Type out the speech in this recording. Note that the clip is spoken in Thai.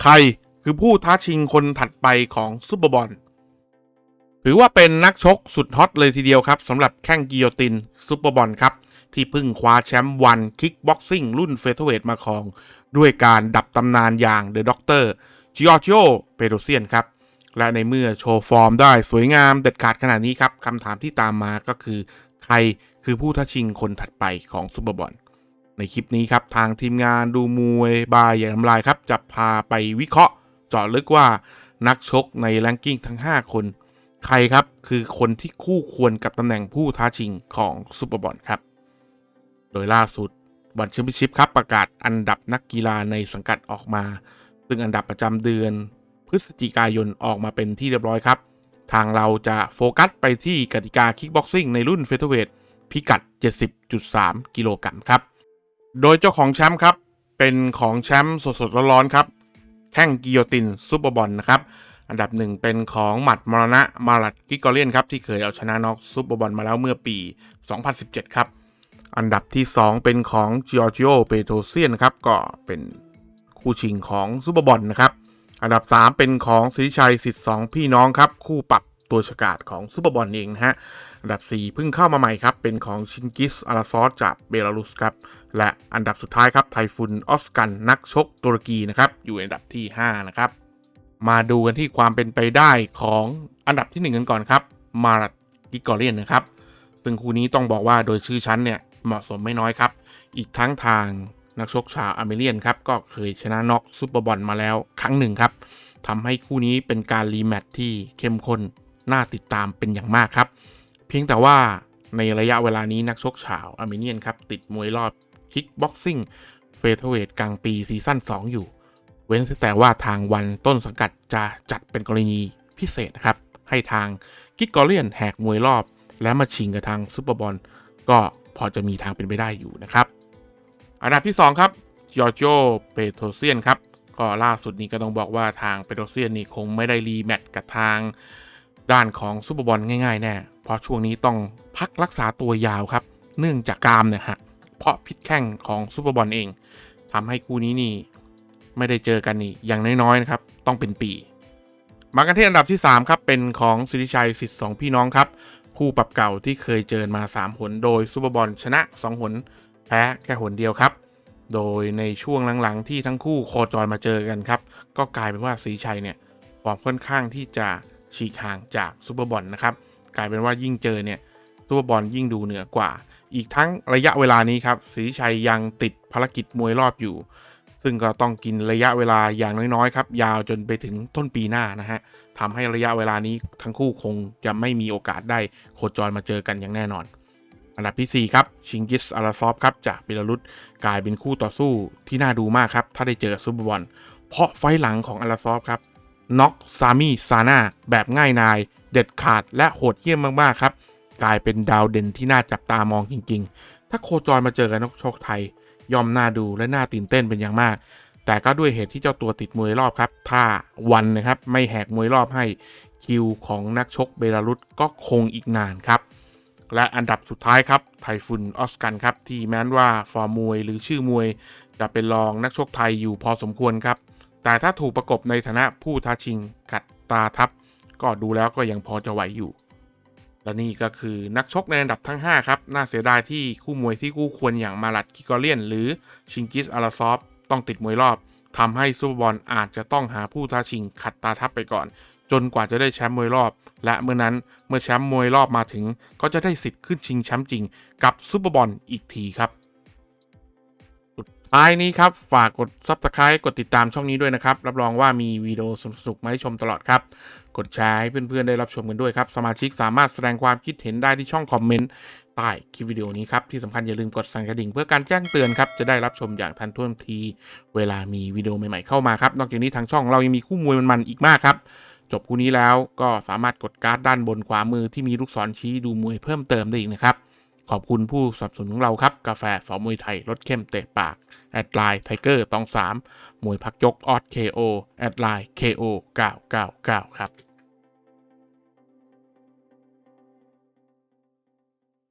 ใครคือผู้ท้าชิงคนถัดไปของซูเปอร์บอลถือว่าเป็นนักชกสุดฮอตเลยทีเดียวครับสำหรับแข้งกิโยตินซูเปอร์บอลครับ ที่เพิ่งคว้าแชมป์วันคิกบ็อกซิ่งรุ่นเฟเธอร์เวทมาครอง ด้วยการดับตำนานอย่างเดอะด็อกเตอร์จิออร์จิโอเปโรเซียนครับ และในเมื่อโชว์ฟอร์มได้สวยงามเด็ดขาดขนาดนี้ครับคำถามที่ตามมาก็คือ ใครคือผู้ท้าชิงคนถัดไปของซูเปอร์บอล ในคลิปนี้ครับทางทีมงานดูมวยบายอย่างน้ำลายครับจะพาไปวิเคราะห์เจาะลึกว่านักชกในแรงกิ้งทั้ง 5 คน ใครครับคือคนที่คู่ควรกับตำแหน่งผู้ท้าชิงของซูเปอร์บอลครับ โดยล่าสุดวันแชมเปี้ยนชิพครับประกาศอันดับนักกีฬาในสังกัดออกมา ซึ่งอันดับประจำเดือนพฤศจิกายนออกมาเป็นที่เรียบร้อยครับ ทางเราจะโฟกัสไปที่กติกาคิกบ็อกซิ่งในรุ่นเฟเธอร์เวทพิกัด 70.3 กิโลกรัมครับ โดยเจ้าของแชมป์ครับ เป็นของแชมป์สดๆร้อนๆครับ แข้งกิโยตินซูเปอร์บอลนะครับ อันดับหนึ่งเป็นของหมัดมรณะมาลัดกิกกอเลียนครับที่เคยเอาชนะน็อกซูเปอร์บอลมาแล้วเมื่อปี 2017 ครับ อันดับที่ 2 เป็นของจิออร์จิโอเปโตเซียนครับก็เป็นคู่ชิงของซูเปอร์บอลนะครับ อันดับ 3 เป็นของสิริชัยสิทธิ์สองพี่น้องครับคู่ปรับตัวฉกาดของซูเปอร์บอลเองนะฮะ อันดับ 4 เพิ่งเข้ามาใหม่ครับ เป็นของชินกิสอาราซอสจากเบลารุสครับ และอันดับสุดท้ายครับไทฟุนออสกันนักชกตุรกีนะครับ อยู่อันดับที่ 5 นะครับ มาดูกันที่ความเป็นไปได้ของอันดับที่ 1 กันก่อนครับ มารัตกิกอเลียนนะครับ ซึ่งคู่นี้ต้องบอกว่าโดยชื่อชั้นเนี่ยเหมาะสมไม่น้อยครับ อีกทั้งทางนักชกชาวอเมเรียนครับ ก็เคยชนะน็อกซูเปอร์บอลมาแล้วครั้งหนึ่งครับทำให้คู่นี้เป็นการรีแมตช์ที่เข้มข้นน่าติดตามเป็นอย่างมากครับ เพียงแต่ว่าในระยะเวลานี้นักชกชาวอาร์เมเนียนครับ ติดมวยรอบคิกบ็อกซิ่งเฟเธอร์เวทกลางปีซีซั่น2 อยู่ เว้นแต่ว่าทางวันต้นสังกัดจะจัดเป็นกรณีพิเศษนะครับ ให้ทางกิกกอเลียนแหกมวยรอบ และมาชิงกับทางซูเปอร์บอลก็พอจะมีทางเป็นไปได้อยู่นะครับ อันดับที่ 2 ครับจอร์โจเปโตเซียนครับ ก็ล่าสุดนี้ก็ต้องบอกว่าทางเปโตเซียนนี่คงไม่ได้รีแมตช์กับทางด้านของซูเปอร์บอลง่ายๆแน่ เพราะช่วงนี้ต้องพักรักษาตัวยาวครับ เนื่องจากกรามเนี่ยหักเพราะพิษแข้งของซูเปอร์บอลเองทำให้คู่นี้นี่ไม่ได้เจอกันนี่อย่างน้อยๆนะครับต้องเป็นปี มากันที่อันดับที่ 3 ครับ เป็นของสิริชัยสิทธิ์สองพี่น้องครับคู่ปรับเก่าที่เคยเจอมา 3 หน โดยซูเปอร์บอลชนะ 2 หน แพ้แค่หนเดียวครับ โดยในช่วงหลังๆ ที่ทั้งคู่โคจรมาเจอกันครับ ก็กลายเป็นว่าสิริชัยเนี่ยฟอร์มค่อนข้างที่จะฉีกห่างจากซูเปอร์บอลนะครับ กลายเป็นว่ายิ่งเจอเนี่ยซูเปอร์บอลยิ่งดูเหนือกว่า อีกทั้งระยะเวลานี้ครับสิริชัยยังติดภารกิจมวยรอบอยู่ ซึ่งก็ต้องกินระยะเวลาอย่างน้อยๆครับยาวจนไปถึงต้นปีหน้านะฮะทำให้ระยะเวลานี้ทั้งคู่คงจะไม่มีโอกาสได้โคจรมาเจอกันอย่างแน่นอน อันดับที่ 4 ครับ ชิงกิสอาราซอฟครับจากเบลารุสกลายเป็นคู่ต่อสู้ที่น่าดูมากครับถ้าได้เจอซูเปอร์บอลเพราะไฟหลังของอาราซอฟครับ น็อกซามีซาน่าแบบง่ายนาย เด็ดขาดและโหดเยี่ยมมาก ๆ ครับ กลายเป็นดาวเด่นที่น่าจับตามองจริง ๆ ถ้าโคจรมาเจอกับนักชกไทย ยอมน่าดูและน่าตื่นเต้นเป็นอย่างมาก แต่ก็ด้วยเหตุที่เจ้าตัวติดมวยรอบครับ ถ้าวันนะครับไม่แหกมวยรอบให้คิวของนักชกเบลารุสก็คงอีกนานครับและอันดับสุดท้ายครับ ไทฟุนออสกันครับ ที่แม้นว่าฟอร์มมวยหรือชื่อมวย จะเป็นรองนักชกไทยอยู่พอสมควรครับ แต่ถ้าถูกประกบในฐานะผู้ท้าชิงกัดตาทับ ก็ดูแล้วก็ยังพอจะไหวอยู่ และนี่ก็คือนักชกในอันดับทั้ง 5 ครับ น่าเสียดายที่คู่มวยที่คู่ควรอย่างมาลัดกิกอเลียน หรือชิงกิสอาราซอฟต้องติดมวยรอบทำให้ซูเปอร์บอลอาจจะต้องหาผู้ท้าชิงขัดตาทับไปก่อน จนกว่าจะได้แชมป์มวยรอบ และเมื่อนั้นเมื่อแชมป์มวยรอบมาถึง ก็จะได้สิทธิ์ขึ้นชิงแชมป์จริง กับซูเปอร์บอลอีกทีครับ ท้ายนี้ครับ ฝากกด Subscribe กดติดตามช่องนี้ด้วยนะครับ รับรองว่ามีวิดีโอสนุกๆมาให้ชมตลอดครับ กดแชร์ให้เพื่อนๆได้รับชมกันด้วยครับ สมาชิกสามารถแสดงความคิดเห็นได้ที่ช่องคอมเมนต์ใต้คลิปวิดีโอนี้ครับ ที่สำคัญอย่าลืมกดสั่นกระดิ่ง เพื่อการแจ้งเตือนครับ จะได้รับชมอย่างทันท่วงที เวลามีวิดีโอใหม่ๆเข้ามาครับ นอกจากนี้ทางช่องเรายังมีคู่มวยมันๆอีกมากครับ จบคู่นี้แล้วก็สามารถกดการ์ดด้านบนขวามือที่มีลูกศรชี้ดูมวยเพิ่มเติมได้อีกนะครับ ขอบคุณผู้สนับสนุนของเราครับ กาแฟสอมวยไทยรสเข้มเตะปาก แอดไลน์ไทเกอร์ตองสามมวยพักยกออสเคโอแอดไลน์ KO 999ครับ